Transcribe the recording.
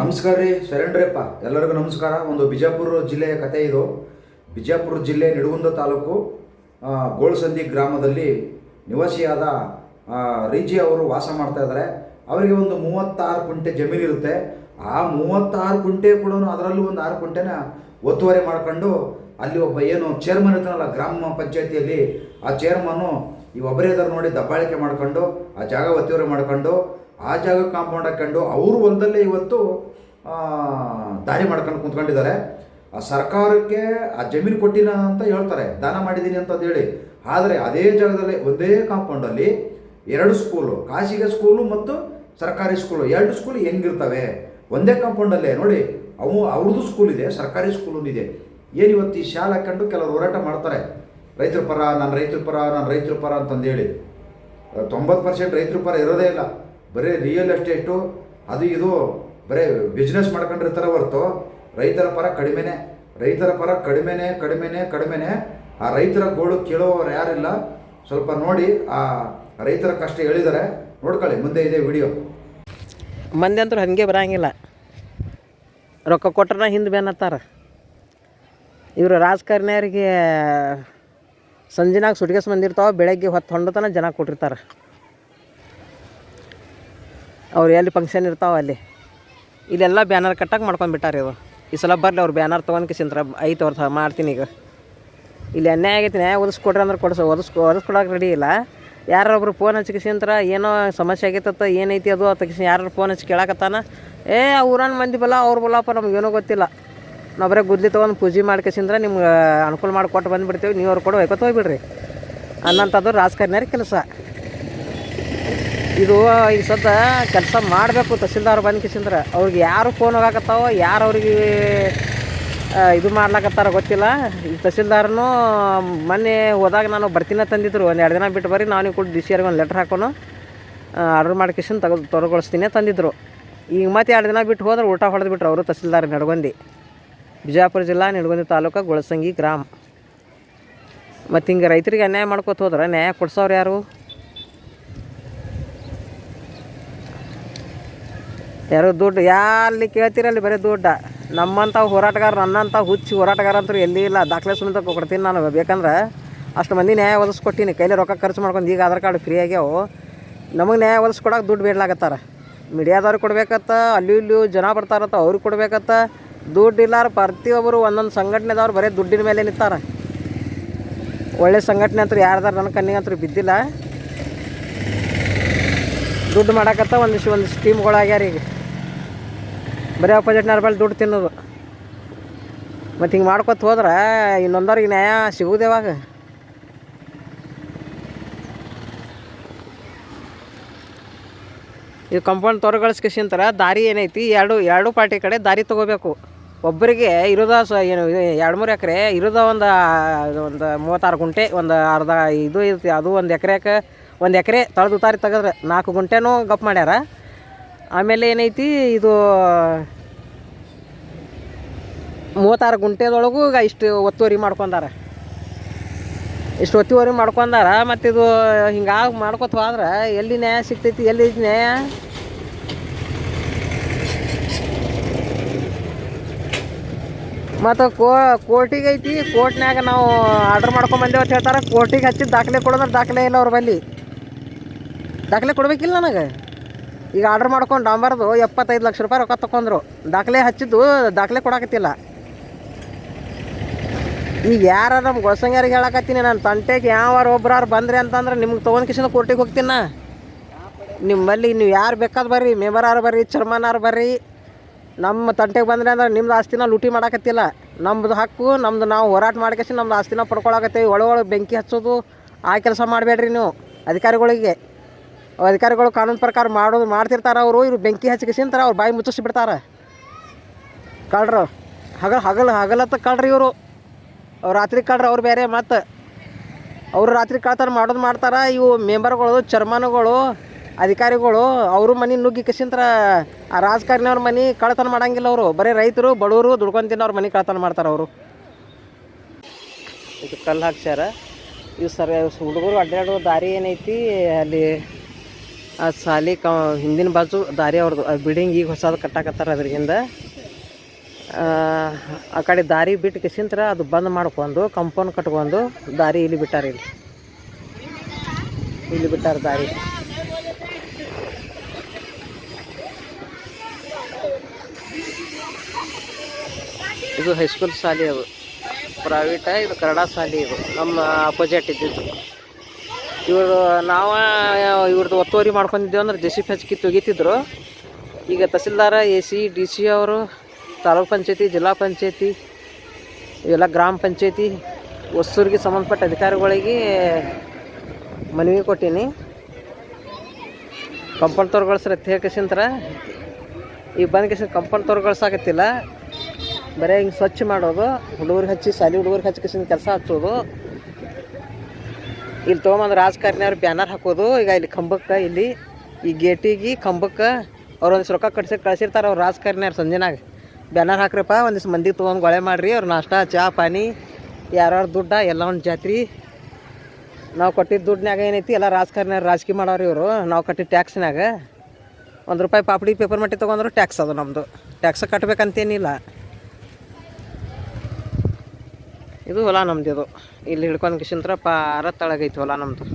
ನಮಸ್ಕಾರ ರೀ ಸುರೇಂದ್ರಪ್ಪ ಎಲ್ಲರಿಗೂ ನಮಸ್ಕಾರ. ಒಂದು ಬಿಜಾಪುರ ಜಿಲ್ಲೆಯ ಕತೆ ಇದು. ಬಿಜಾಪುರ ಜಿಲ್ಲೆ ನಿಡುಗುಂದ ತಾಲೂಕು ಗೋಳ್ಸಂದಿ ಗ್ರಾಮದಲ್ಲಿ ನಿವಾಸಿಯಾದ ರೀಜಿ ಅವರು ವಾಸ ಮಾಡ್ತಾ ಇದ್ದಾರೆ ಅವರಿಗೆ ಒಂದು ಮೂವತ್ತಾರು ಕುಂಟೆ ಜಮೀನು ಇರುತ್ತೆ. ಆ ಮೂವತ್ತಾರು ಕುಂಟೆ ಕೂಡ ಅದರಲ್ಲೂ ಒಂದು ಆರು ಕುಂಟೆನ ಒತ್ತುವರಿ ಮಾಡ್ಕೊಂಡು ಅಲ್ಲಿ ಒಬ್ಬ ಏನು ಚೇರ್ಮನ್ ಇರ್ತಾನಲ್ಲ, ಗ್ರಾಮ ಪಂಚಾಯತಿಯಲ್ಲಿ, ಆ ಚೇರ್ಮನ್ನು ಈ ಒಬ್ಬರೇ ನೋಡಿ ದಬ್ಬಾಳಿಕೆ ಮಾಡ್ಕೊಂಡು, ಆ ಜಾಗ ಒತ್ತುವರಿ ಮಾಡ್ಕೊಂಡು ಆ ಜಾಗ ಕಾಂಪೌಂಡ್ ಹಾಕ್ಕೊಂಡು ಅವರು ಒಂದಲ್ಲೇ ಇವತ್ತು ದಾರಿ ಮಾಡ್ಕೊಂಡು ಕುಂತ್ಕೊಂಡಿದ್ದಾರೆ. ಆ ಸರ್ಕಾರಕ್ಕೆ ಆ ಜಮೀನು ಕೊಟ್ಟಿನ ಅಂತ ಹೇಳ್ತಾರೆ. ದಾನ ಮಾಡಿದ್ದೀನಿ ಅಂತ ಹೇಳಿ. ಆದರೆ ಅದೇ ಜಾಗದಲ್ಲಿ ಒಂದೇ ಕಾಂಪೌಂಡಲ್ಲಿ ಎರಡು ಸ್ಕೂಲು ಖಾಸಗಿ ಸ್ಕೂಲು ಮತ್ತು ಸರ್ಕಾರಿ ಸ್ಕೂಲು ಎರಡು ಸ್ಕೂಲ್ ಹೆಂಗಿರ್ತವೆ? ಒಂದೇ ಕಾಂಪೌಂಡಲ್ಲೇ ನೋಡಿ, ಅವು ಅವ್ರದ್ದು ಸ್ಕೂಲ್ ಇದೆ, ಸರ್ಕಾರಿ ಸ್ಕೂಲು ಇದೆ. ಏನು ಇವತ್ತು ಈ ಶಾಲೆ ಹಾಕೊಂಡು ಕೆಲವರು ಹೋರಾಟ ಮಾಡ್ತಾರೆ? ರೈತರ ಪರ, ನಾನು ರೈತರ ಪರ, ನಾನು ರೈತರ ಪರ ಅಂತಂದೇಳಿ ತೊಂಬತ್ತು ಪರ್ಸೆಂಟ್ ರೈತರ ಪರ ಇರೋದೇ ಇಲ್ಲ. ಬರೀ ರಿಯಲ್ ಎಸ್ಟೇಟು ಅದು ಇದು ಬರೀ ಬಿಸ್ನೆಸ್ ಮಾಡ್ಕೊಂಡಿರ್ತಾರೆ ಹೊರತು, ರೈತರ ಪರ ಕಡಿಮೆನೇ, ರೈತರ ಪರ ಕಡಿಮೆನೇ ಕಡಿಮೆನೇ ಕಡಿಮೆನೇ, ಆ ರೈತರ ಗೋಳು ಕೇಳೋರು ಯಾರಿಲ್ಲ. ಸ್ವಲ್ಪ ನೋಡಿ ಆ ರೈತರ ಕಷ್ಟ ಹೇಳಿದ್ದಾರೆ ನೋಡ್ಕೊಳ್ಳಿ, ಮುಂದೆ ಇದೆ ವಿಡಿಯೋ ಮಂದಿ ಅಂತೂ ಹಂಗೆ ಬರಂಗಿಲ್ಲ. ರೊಕ್ಕ ಕೊಟ್ರನ ಹಿಂದೆ ಬೇನತ್ತಾರ ಇವರು ರಾಜಕಾರಣಿಯರಿಗೆ ಸಂಜೆನಾಗ ಸುಟ್ಗೆಸ್ ಬಂದಿರ್ತಾವ, ಬೆಳಗ್ಗೆ ಹೊತ್ತು ಹೊಂಡತನ ಜನ ಕೊಟ್ಟಿರ್ತಾರೆ. ಅವ್ರು ಎಲ್ಲಿ ಫಂಕ್ಷನ್ ಇರ್ತಾವ ಅಲ್ಲಿ. ಇಲ್ಲೆಲ್ಲ ಬ್ಯಾನರ್ ಕಟ್ಟಕ್ಕೆ ಮಾಡ್ಕೊಂಡ್ಬಿಟ್ಟಾರೆ ಇವರು. ಈ ಸಲ ಬರಲಿ, ಅವ್ರು ಬ್ಯಾನರ್ ತೊಗೊಂಡು ಕಿಸಿಂತ್ರ ಐತೆ ಅವ್ರ ಮಾಡ್ತೀನಿ ಈಗ. ಇಲ್ಲಿ ಅನ್ಯಾಯ ಆಗೈತಿ, ನ್ಯಾಯ ಒದಿಸ್ಕೊಡ್ರಿ ಅಂದ್ರೆ ಕೊಡಿಸ. ಒದಿಸ್ಕೊ ಒದಿಸ್ಕೊಡಕ್ಕೆ ರೆಡಿ ಇಲ್ಲ. ಯಾರೊಬ್ರು ಫೋನ್ ಹಚ್ಚಿ ಕಿಸಿಂತ್ರ ಏನೋ ಸಮಸ್ಯೆ ಆಗೈತತ್ತ ಏನೈತಿ ಅದು ಅಂತ ಕಿಸಿ ಯಾರು ಫೋನ್ ಹಚ್ಚಿ ಕೇಳಕತ್ತಾನ, ಏ, ಆ ಊರನ್ನ ಮಂದಿ ಬಲ್ಲ ಅವ್ರು ಬಲ್ಲಪ್ಪ ನಮ್ಗೇನೋ ಗೊತ್ತಿಲ್ಲ. ನಾವು ಬರೀ ಗುದ್ಲಿ ತೊಗೊಂಡು ಪೂಜೆ ಮಾಡ್ಕೇಸಿಂದ್ರೆ ನಿಮ್ಗೆ ಅನುಕೂಲ ಮಾಡಿ ಕೊಟ್ಟು ಬಂದುಬಿಡ್ತೀವಿ, ನೀವು ಅವ್ರು ಕೊಡು ಹೋಗ್ಬಿಡ್ರಿ. ಅನ್ನಂಥದ್ದು ರಾಜಕಾರಣಿಯರ ಕೆಲಸ. ಇದು ಈಗ ಸದ್ದ ಕೆಲಸ ಮಾಡಬೇಕು ತಹಸೀಲ್ದಾರ್ ಬಂದು ಕಿಸಿಂದ್ರೆ, ಅವ್ರಿಗೆ ಯಾರು ಫೋನ್ ಹೋಗಾಕತ್ತಾವ, ಯಾರು ಅವ್ರಿಗೆ ಇದು ಮಾಡ್ಲಾಕತ್ತಾರ ಗೊತ್ತಿಲ್ಲ. ಈ ತಹಸೀಲ್ದಾರನು ಮೊನ್ನೆ ಹೋದಾಗ ನಾನು ಬರ್ತೀನ ತಂದಿದ್ರು, ಒಂದು ಎರಡು ದಿನ ಬಿಟ್ಟು ಬರ್ರಿ, ನಾನು ಕೂಡ ಡಿ ಸಿ ಒಂದು ಲೆಟ್ರ್ ಹಾಕೋನು. ಆರ್ಡ್ರ್ ಮಾಡಿ ಕಿಶನ್ ತೆಗೆದು ತೊರಗೊಳಿಸ್ತೀನಿ ತಂದಿದ್ರು. ಈಗ ಮತ್ತೆ ಎರಡು ದಿನ ಬಿಟ್ಟು ಹೋದ್ರೆ ಊಟ ಹೊಡೆದು ಬಿಟ್ರು ಅವರು ತಹಸೀಲ್ದಾರ್ ನಡ್ಗೊಂಡು. ಬಿಜಾಪುರ ಜಿಲ್ಲಾ ನಿಡಗುಂದಿ ತಾಲೂಕು ಗುಳಸಂಗಿ ಗ್ರಾಮ. ಮತ್ತು ಹಿಂಗೆ ರೈತರಿಗೆ ಅನ್ಯಾಯ ಮಾಡ್ಕೊತ ಹೋದ್ರೆ ನ್ಯಾಯ ಕೊಡ್ಸೋರು ಯಾರು? ಯಾರು ದುಡ್ಡು ಯಾರಲ್ಲಿ ಕೇಳ್ತೀರಲ್ಲಿ ಬರೀ ದುಡ್ಡ. ನಮ್ಮಂಥ ಹೋರಾಟಗಾರ ನನ್ನಂಥ ಹುಚ್ಚಿ ಹೋರಾಟಗಾರ ಅಂತೂ ಎಲ್ಲಿ ಇಲ್ಲ. ದಾಖಲೆ ಸುಮ್ಮನೆ ಕೊಡ್ತೀನಿ ನಾನು. ಬೇಕಂದ್ರೆ ಅಷ್ಟು ಮಂದಿ ನ್ಯಾಯ ಒದಗಿಸ್ಕೊಟ್ಟಿನಿ. ಕೈಲಿ ರೊಕ್ಕ ಖರ್ಚು ಮಾಡ್ಕೊಂಡು ಈಗ ಆಧಾರ್ ಕಾರ್ಡ್ ಫ್ರೀ ಆಗ್ಯಾವು. ನಮಗೆ ನ್ಯಾಯ ಒದಗಿಸ್ಕೊಡಕ್ಕೆ ದುಡ್ಡು ಬೇಡ್ಲಾಕತ್ತಾರ ಮೀಡಿಯಾದವ್ರು ಕೊಡ್ಬೇಕತ್ತ, ಅಲ್ಲಿ ಇಲ್ಲಿ ಜನ ಬರ್ತಾರತ್ತ ಅವ್ರಿಗೆ ಕೊಡ್ಬೇಕತ್ತ. ದುಡ್ಡು ಇಲ್ಲಾರ ಪ್ರತಿಯೊಬ್ಬರು ಒಂದೊಂದು ಸಂಘಟನೆದವ್ರು ಬರೀ ದುಡ್ಡಿನ ಮೇಲೆ ನಿಂತಾರ. ಒಳ್ಳೆ ಸಂಘಟನೆ ಅಂತೂ ಯಾರ್ದಾರು ನನ್ನ ಕಣ್ಣಿಗೆ ಅಂತೂ ಬಿದ್ದಿಲ್ಲ. ದುಡ್ಡು ಮಾಡಕತ್ತ ಒಂದಿಷ್ಟು ಒಂದು ಸ್ಕೀಮ್ಗಳಾಗ್ಯಾರ ಈಗ. ಬರೀ ಅಪೋಸಿಟ್ನವ್ರ ಬಳಿ ದುಡ್ಡು ತಿನ್ನೋದು. ಮತ್ತು ಹಿಂಗೆ ಮಾಡ್ಕೊತ ಹೋದ್ರೆ ಇನ್ನೊಂದವ್ರಿಗೆ ನ್ಯಾಯ ಸಿಗೋದೇವಾಗ ಇದು ಕಂಪೌಂಡ್ ತೊರಗಳಿಸ್ಕಿಸಿಂತರ ದಾರಿ ಏನೈತಿ? ಎರಡು ಎರಡು ಪಾರ್ಟಿ ಕಡೆ ದಾರಿ ತೊಗೋಬೇಕು. ಒಬ್ಬರಿಗೆ ಇರೋದ ಸ ಏನು ಎರಡು ಮೂರು ಎಕರೆ ಇರೋದ ಒಂದು ಒಂದು ಮೂವತ್ತಾರು ಗುಂಟೆ, ಒಂದು ಅರ್ಧ ಇದು ಇರ್ತಿ ಅದು ಒಂದು ಎಕರೆಗೆ ಒಂದು ಎಕರೆ ತಳೆದು ತಾರಿ ತೆಗೆದ್ರೆ ನಾಲ್ಕು ಗುಂಟೆನೂ ಗಪ್ ಮಾಡ್ಯಾರ. ಆಮೇಲೆ ಏನೈತಿ ಇದು ಮೂವತ್ತಾರು ಗುಂಟೆದೊಳಗೂ ಈಗ ಇಷ್ಟು ಒತ್ತುವರಿ ಮಾಡ್ಕೊಂಡಾರ. ಇಷ್ಟು ಒತ್ತುವರಿ ಮಾಡ್ಕೊಂಡಾರ ಮತ್ತು ಇದು ಹಿಂಗಾಗಿ ಮಾಡ್ಕೊತ ಹೋದ್ರೆ ಎಲ್ಲಿ ನ್ಯಾಯ ಸಿಗ್ತೈತಿ, ಎಲ್ಲಿ ನ್ಯಾಯ? ಮತ್ತು ಕೋ ಕೋರ್ಟಿಗೆ ಐತಿ ಕೋರ್ಟ್ನಾಗ ನಾವು ಆರ್ಡ್ರ್ ಮಾಡ್ಕೊಂಬಂದೇವು ಅಂತ ಹೇಳ್ತಾರೆ. ಕೋರ್ಟಿಗೆ ಹಚ್ಚಿದ ದಾಖಲೆ ಕೊಡೋದ್ರೆ ದಾಖಲೆ ಇಲ್ಲ ಅವ್ರ ಬಲ್ಲಿ. ದಾಖಲೆ ಕೊಡಬೇಕಿಲ್ಲ ನನಗೆ. ಈಗ ಆರ್ಡ್ರ್ ಮಾಡ್ಕೊಂಡು ಡಾಂಬರ್ದು ಎಪ್ಪತ್ತೈದು ಲಕ್ಷ ರೂಪಾಯಿ ರೊಕ್ಕ ತೊಗೊಂಡ್ರು ದಾಖಲೆ ಹಚ್ಚಿದ್ದು ದಾಖಲೆ ಕೊಡಕತ್ತಿಲ್ಲ. ಈಗ ಯಾರ ನಮ್ಮ ಗೊಳಸಂಗ್ಯಾರಿಗೆ ಹೇಳಕತ್ತೀನಿ ನಾನು, ತಂಟೆಗೆ ಯಾವಾರು ಒಬ್ರಾರು ಬಂದ್ರಿ ಅಂತಂದ್ರೆ ನಿಮ್ಗೆ ತೊಗೊಂಡು ಕಿಶನ್ ಕೋರ್ಟಿಗೆ ಹೋಗ್ತೀನಿ ನಿಮ್ಮಲ್ಲಿ ನೀವು ಯಾರು ಬೇಕಾದ್ ಬರ್ರಿ, ಮೆಂಬರಾರು ಬರ್ರಿ, ಚರ್ಮನಾರು ಬರ್ರಿ. ನಮ್ಮ ತಂಟೆಗೆ ಬಂದ್ರಿ ಅಂದ್ರೆ ನಿಮ್ದು ಆಸ್ತಿನ ಲೂಟಿ ಮಾಡಕತ್ತಿಲ್ಲ. ನಮ್ಮದು ಹಕ್ಕು, ನಮ್ದು ನಾವು ಹೋರಾಟ ಮಾಡ್ಕೇಸಿ ನಮ್ದು ಆಸ್ತಿನ ಪಡ್ಕೊಳಕತ್ತೀವಿ. ಒಳ ಒಳಗೆ ಬೆಂಕಿ ಹಚ್ಚೋದು, ಆ ಕೆಲಸ ಮಾಡಬೇಡ್ರಿ ನೀವು ಅಧಿಕಾರಿಗಳಿಗೆ. ಅಧಿಕಾರಿಗಳು ಕಾನೂನು ಪ್ರಕಾರ ಮಾಡೋದು ಮಾಡ್ತಿರ್ತಾರೆ ಅವರು, ಇವರು ಬೆಂಕಿ ಹಚ್ಚಿಸಿಂತಾರೆ ಅವ್ರು ಬಾಯಿ ಮುಚ್ಚಿಸಿ ಬಿಡ್ತಾರೆ ಕಳ್ರು, ಹಗಲ್ ಹಗಲ್, ಹಗಲತ್ತ ಕಳ್ರಿ ಇವರು. ಅವ್ರು ರಾತ್ರಿ ಕಳ್ರಿ ಅವ್ರು ಬೇರೆ ಮತ್ತು. ಅವರು ರಾತ್ರಿ ಕಳ್ತನ ಮಾಡೋದು ಮಾಡ್ತಾರೆ, ಇವು ಮೆಂಬರ್ಗಳು, ಚರ್ಮಾನುಗಳು, ಅಧಿಕಾರಿಗಳು, ಅವರು ಮನೆ ನುಗ್ಗಿ ಕಿಸಿಂತ್ರ ಆ ರಾಜಕಾರಣಿಯವ್ರ ಮನೆ ಕಳತನ ಮಾಡಂಗಿಲ್ಲ ಅವರು. ಬರೀ ರೈತರು, ಬಡವರು, ದುಡ್ಕೊಂಡು ತಿನ್ನೋರು ಮನೆ ಕಳ್ತನ ಮಾಡ್ತಾರೆ ಅವರು. ಇದು ಕಲ್ಲು ಹಾಕ್ಸ್ಯಾರ. ಇವು ಸರ್ ಹುಡುಗರು ಅಡ್ಡಾಡೋ ದಾರಿ ಏನೈತಿ, ಅಲ್ಲಿ ಆ ಸಾಲಿ ಕ ಹಿಂದಿನ ಬಾಜು ದಾರಿ ಅವ್ರದ್ದು ಬಿಲ್ಡಿಂಗ್ ಈಗ ಹೊಸದು ಕಟ್ಟಾಕತ್ತಾರ ಅದ್ರಿಂದ ಆ ಕಡೆ ದಾರಿ ಬಿಟ್ಟು ಕಿಸಿಂತ್ರ ಅದು ಬಂದ್ ಮಾಡ್ಕೊಂಡು ಕಂಪೌಂಡ್ ಕಟ್ಕೊಂಡು ದಾರಿ ಇಲ್ಲಿ ಬಿಟ್ಟಾರ ಇಲ್ಲಿ. ಇಲ್ಲಿ ಬಿಟ್ಟಾರ ದಾರಿ. ಇದು ಹೈಸ್ಕೂಲ್ ಶಾಲೆ ಅದು. ಪ್ರೈವೇಟ ಇದು ಕನ್ನಡ ಶಾಲೆ ಇದು. ನಮ್ಮ ಅಪೋಸಿಟ್ ಇದ್ದಿದ್ದು. ಇವರು ನಾವು ಇವ್ರದ್ದು ಒತ್ತುವರಿ ಮಾಡ್ಕೊಂಡಿದ್ದೇವೆ ಅಂದ್ರೆ ಜೆ ಸಿ ಪಿ ಹಚ್ಚಿ ತೆಗಿತಿದ್ರು. ಈಗ ತಹಸೀಲ್ದಾರ, ಎ ಸಿ, ಡಿ ಸಿ ಅವರು, ತಾಲೂಕ್ ಪಂಚಾಯತಿ, ಜಿಲ್ಲಾ ಪಂಚಾಯತಿ, ಇವೆಲ್ಲ ಗ್ರಾಮ ಪಂಚಾಯತಿ, ಹೊಸೂರಿಗೆ ಸಂಬಂಧಪಟ್ಟ ಅಧಿಕಾರಿಗಳಿಗೆ ಮನವಿ ಕೊಟ್ಟೀನಿ. ಕಂಪೌಂಡ್ ತೋರ್ಗೊಳ್ಸ್ರ ಕೇಸಿಂತರ ಈಗ ಬಂದ ಕೇಸಿನ ಕಂಪೌಂಡ್ ತೋರ್ಗೊಳ್ಸಾಕತ್ತಿಲ್ಲ ಬರೀ ಹಿಂಗೆ ಸ್ವಚ್ಛ ಮಾಡೋದು, ಹುಡುಗರಿಗೆ ಹಚ್ಚಿ, ಶಾಲಿ ಹುಡುಗರಿಗೆ ಹಚ್ಚಿ ಕೇಸಿನ ಕೆಲಸ ಹಚ್ಚೋದು. ಇಲ್ಲಿ ತೊಗೊಂಬಂದು ರಾಜಕಾರಣಿಯವ್ರು ಬ್ಯಾನರ್ ಹಾಕೋದು. ಈಗ ಇಲ್ಲಿ ಕಂಬಕ್ಕೆ, ಇಲ್ಲಿ ಈ ಗೇಟಿಗೆ ಕಂಬಕ್ಕೆ ಅವ್ರು ಒಂದಿಷ್ಟು ರೊಕ್ಕ ಕಟ್ಸಿ ಕಳ್ಸಿರ್ತಾರೆ ಅವ್ರು ರಾಜಕಾರಣಿಯವ್ರು ಸಂಜೆನಾಗ. ಬ್ಯಾನರ್ ಹಾಕ್ರಪ್ಪ, ಒಂದಿಷ್ಟು ಮಂದಿಗೆ ತೊಗೊಂಡು ಗೊಳೆ ಮಾಡಿರಿ, ಅವ್ರು ನಾಷ್ಟ ಚಹಾ ಪಾನಿ, ಯಾರ್ಯಾರು ದುಡ್ಡ, ಎಲ್ಲ ಒಂದು ಜಾತ್ರೆ. ನಾವು ಕೊಟ್ಟಿದ್ದ ದುಡ್ಡಿನಾಗ ಏನೈತಿ, ಎಲ್ಲ ರಾಜಕಾರಣಿಯವ್ರು ರಾಜಕೀಯ ಮಾಡೋರು ಇವರು. ನಾವು ಕಟ್ಟಿದ ಟ್ಯಾಕ್ಸ್ನಾಗ ಒಂದು ರೂಪಾಯಿ ಪಾಪಡಿ, ಪೇಪರ್ ಮಟ್ಟಿ ತೊಗೊಂಡ್ರು ಟ್ಯಾಕ್ಸ್ ಅದು ನಮ್ಮದು ಟ್ಯಾಕ್ಸ್ ಕಟ್ಬೇಕಂತೇನಿಲ್ಲ. ಇದು ಹೊಲ ನಮ್ದು ಇದು. ಇಲ್ಲಿ ಹಿಡ್ಕೊಂಡು ಕಿಶಂತ್ರ ಪಾರ ತಳಗೈತಿ ಹೊಲ ನಮ್ಮದು